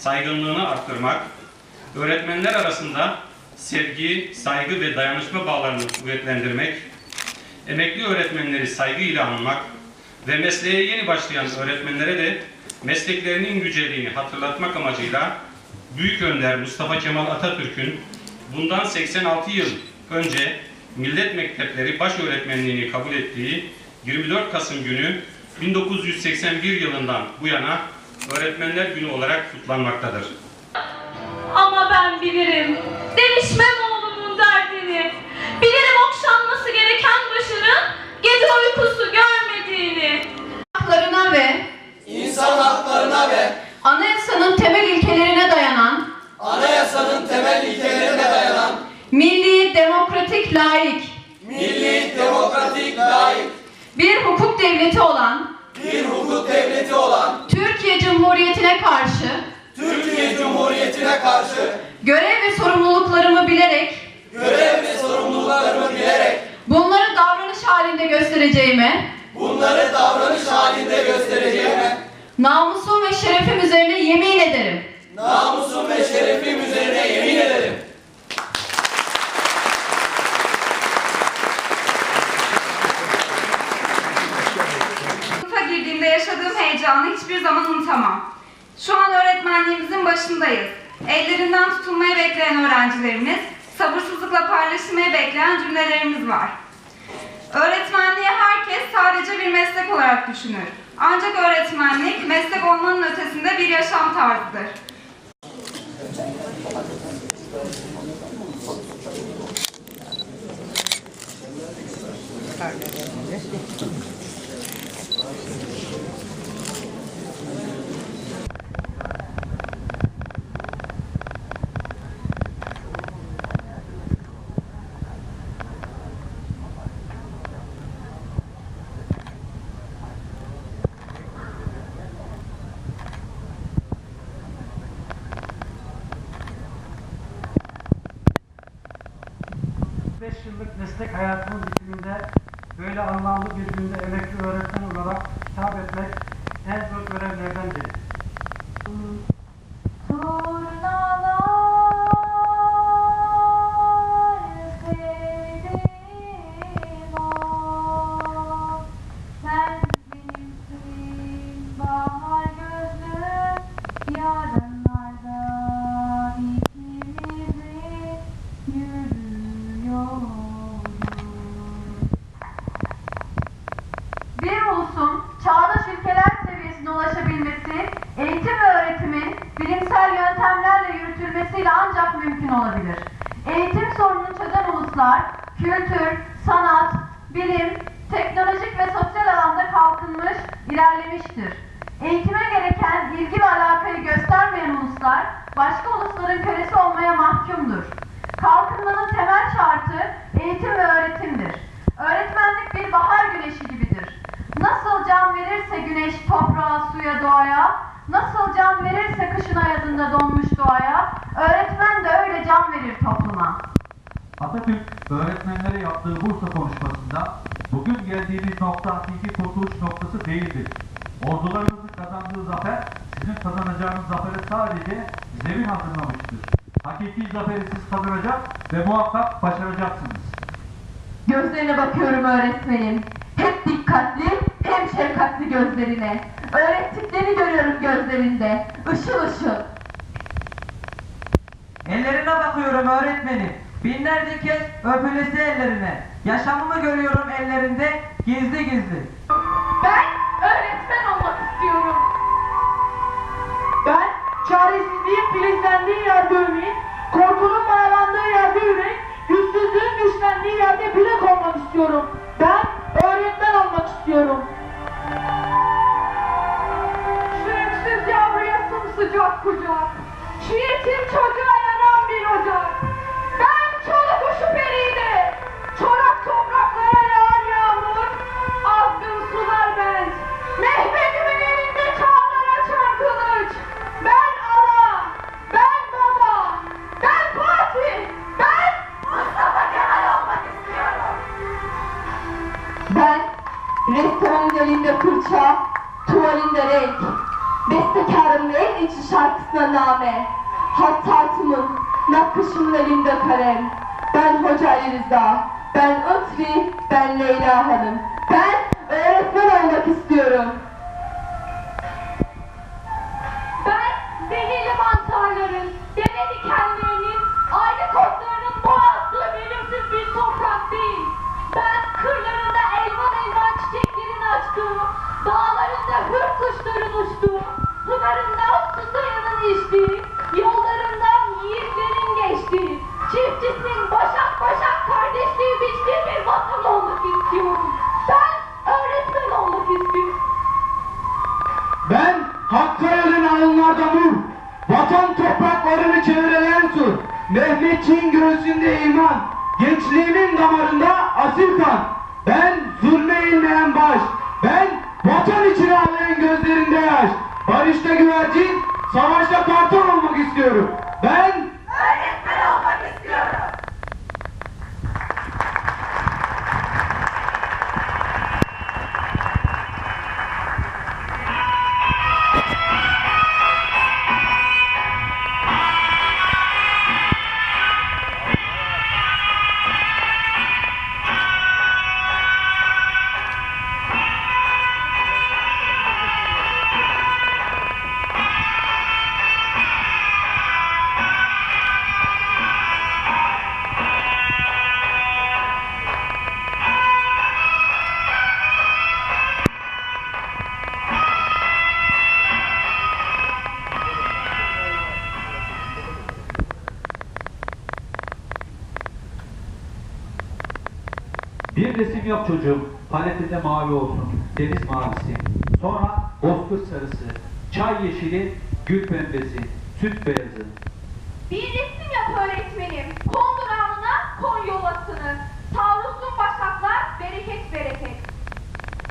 saygınlığını arttırmak, öğretmenler arasında sevgi, saygı ve dayanışma bağlarını kuvvetlendirmek, emekli öğretmenleri saygıyla anmak ve mesleğe yeni başlayan öğretmenlere de mesleklerinin yüceliğini hatırlatmak amacıyla Büyük Önder Mustafa Kemal Atatürk'ün bundan 86 yıl önce millet mektepleri baş öğretmenliğini kabul ettiği 24 Kasım günü 1981 yılından bu yana Öğretmenler Günü olarak kutlanmaktadır. Ama ben bilirim, demişmem oğlumun derdini. Bilirim okşanması gereken başının gece uykusu görmediğini. haklarına ve İnsan haklarına ve anayasanın temel ilkelerine dayanan anayasanın temel ilkelerine dayanan milli, demokratik, laik milli, demokratik, layık bir hukuk devleti olan bir hukuk devleti olan Türkiye Cumhuriyeti'ne karşı Türkiye Cumhuriyeti'ne karşı görev ve sorumluluklarımı bilerek görev ve sorumluluklarımı bilerek bunları davranış halinde göstereceğime, bunları davranış halinde göstereceğime namusum ve şerefim üzerine yemin ederim. namusum ve şerefim üzerine cümlelerimiz var. Öğretmenliği herkes sadece bir meslek olarak düşünür. Ancak öğretmenlik meslek olmanın ötesinde bir yaşam tarzıdır. Beş 再看下 yürütülmesiyle ancak mümkün olabilir. Eğitim sorununu çözen uluslar, kültür, sanat, bilim, teknolojik ve sosyal alanda kalkınmış, ilerlemiştir. Eğitime gereken ilgi ve alakayı göstermeyen uluslar, başka ulusların kölesi olmaya mahkumdur. Kalkınmanın temel şartı eğitim ve öğretimdir. Öğretmenlik bir bahar güneşi gibidir. Nasıl can verirse güneş toprağa, suya, doğaya, nasıl can verirse kışın ayazında donmuş doğaya, öğretmen de öyle can verir topluma. Atatürk öğretmenlere yaptığı Bursa konuşmasında bugün geldiğimiz nokta hakiki kurtuluş noktası değildir. Ordularımızın kazandığı zafer sizin kazanacağınız zafere sadece zemin hazırlamıştır. Hakiki zaferi siz kazanacak ve muhakkak başaracaksınız. Gözlerine bakıyorum öğretmenim. Hep dikkatli, hem şefkatli gözlerine. Öğrettiklerini görüyorum gözlerinde. Işıl ışıl. Ellerine bakıyorum öğretmenim. Binlerce kez öpülesi ellerine. Yaşamımı görüyorum ellerinde gizli gizli. Ben öğretmen olmak istiyorum. Ben çaresizliğin filizlendiği yerde ümit, korkunun maralandığı yerde yürek, güçsüzlüğün güçlendiği yerde bilek olmak istiyorum. Ben öğretmen olmak istiyorum. Kucak. Yetim çocuğa yanan bir ocak. Ben çoluk kuşu periydi. Çorak topraklara yağan yağmur. Azgın sular ben. Mehmet'imin elinde çağlar açan kılıç. Ben ana. Ben baba. Ben parti. Ben Mustafa Kemal olmak istiyorum. Ben ressamın elinde fırça, tuvalinde renk. Bestekarın en içi şarkısına name. Hattatımın, nakışımın elinde kalem. Ben Hoca Ali ben Ötri, ben Leyla Hanım. Ben öğretmen olmak istiyorum. Mehmetçiğin göğsünde iman, gençliğimin damarında asil kan. Ben zulme eğilmeyen baş, ben vatan içine ağlayan gözlerinde yaş. Barışta güvercin, savaşta kartal olmak istiyorum. Ben Bir resim yap çocuğum, paletinde mavi olsun, deniz mavisi. Sonra bozkır sarısı, çay yeşili, gül pembesi, süt beyazı. Bir resim yap öğretmenim. Kondur alnına, kon yuvasını. Savrulsun başaklar, bereket bereket.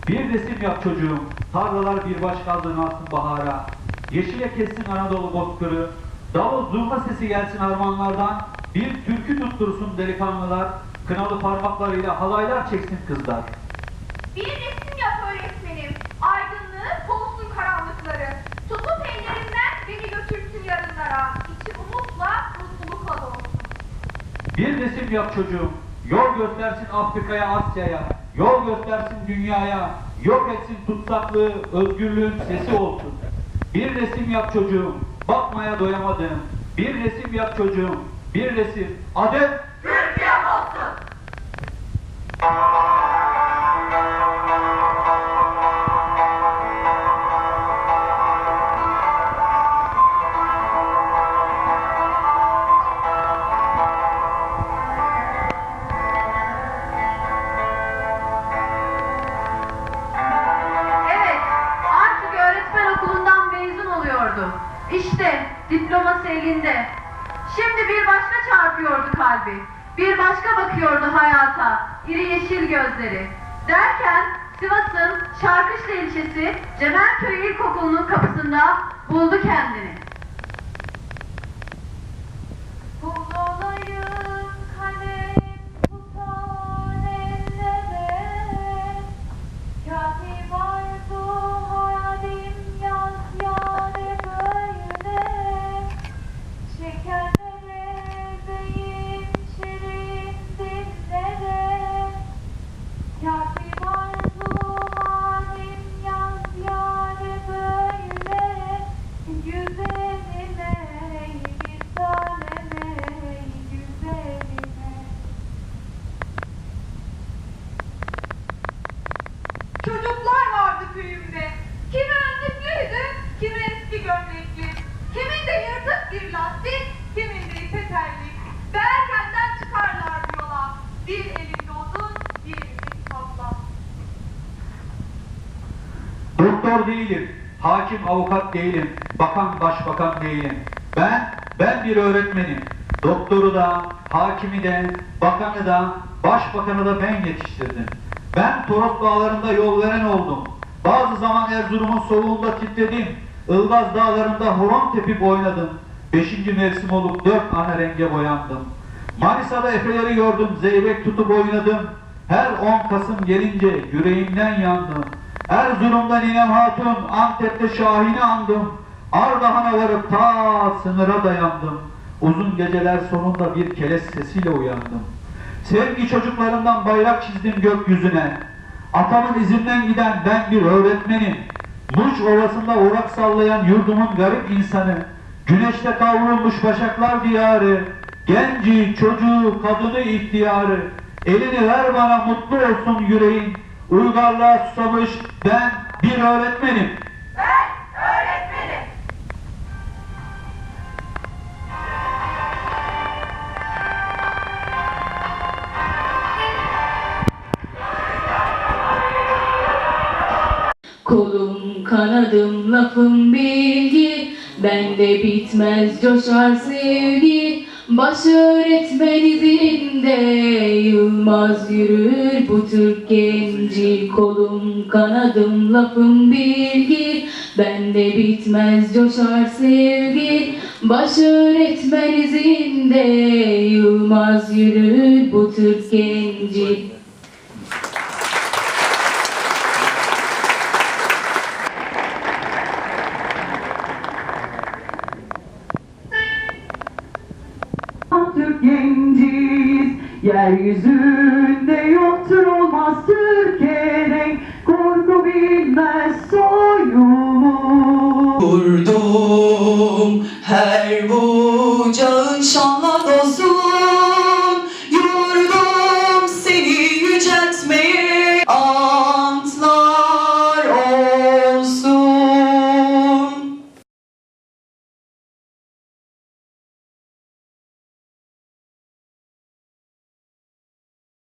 Bir resim yap çocuğum, tarlalar bir baş kaldığını alsın bahara. Yeşile kessin Anadolu bozkırı, davul zurna sesi gelsin harmanlardan. Bir türkü tuttursun delikanlılar, kınalı parmaklarıyla halaylar çeksin kızlar. Bir resim yap öğretmenim. Aydınlığı, kovsun karanlıkları. Tutup ellerimden beni götürsün yarınlara. İçi umutla, mutlulukla dolsun. Bir resim yap çocuğum, yol göstersin Afrika'ya, Asya'ya, yol göstersin dünyaya, yok etsin tutsaklığı, özgürlüğün sesi olsun. Bir resim yap çocuğum, bakmaya doyamadım. Bir resim yap çocuğum, bir resim, adım bakıyordu hayata, iri yeşil gözleri. Derken Sivas'ın Şarkışla ilçesi Cemalköy İlkokulu'nun kapısında buldu kendini. Kul olayım Çocuklar vardı köyümde. Kimi önlüklüydü, kimi eski gömlekli. Kimin de yırtık bir lastik, kimin de ipe terlik. Ve erkenden çıkarlardı yola. Bir elinde odun, bir elinde kitapla. Doktor değilim, hakim avukat değilim, bakan başbakan değilim. Ben, ben bir öğretmenim. Doktoru da, hakimi de, bakanı da, başbakanı da ben yetiştirdim. Ben Toros dağlarında yol veren oldum. Bazı zaman Erzurum'un soğuğunda titredim. Ilgaz dağlarında horon tepip oynadım. Beşinci mevsim olup dört ana renge boyandım. Manisa'da efeleri gördüm, zeybek tutup oynadım. Her 10 Kasım gelince yüreğimden yandım. Erzurum'da Ninem Hatun, Antep'te Şahin'i andım. Ardahan'a varıp ta sınıra dayandım. Uzun geceler sonunda bir kelez sesiyle uyandım. Sevgi çocuklarından bayrak çizdim gökyüzüne. Atamın izinden giden ben bir öğretmenim. Muş Ovası'nda orak sallayan yurdumun garip insanı. Güneşte kavrulmuş başaklar diyarı. Genci, çocuğu, kadını, ihtiyarı. Elini ver bana mutlu olsun yüreğin. Uygarlığa susamış ben bir öğretmenim. Kolum kanadım lafım bilgi. Bende bitmez coşar sevgi. Baş öğretmen izinde Yılmaz yürür bu Türk genci. Kolum kanadım lafım bilgi. Bende bitmez coşar sevgi. Baş öğretmen izinde Yılmaz yürür bu Türk genci Türk genciyiz Yeryüzünde yoktur olmaz Türkiye'nin Korku bilmez soyumuz. Kurdum her bucağın şanla dostu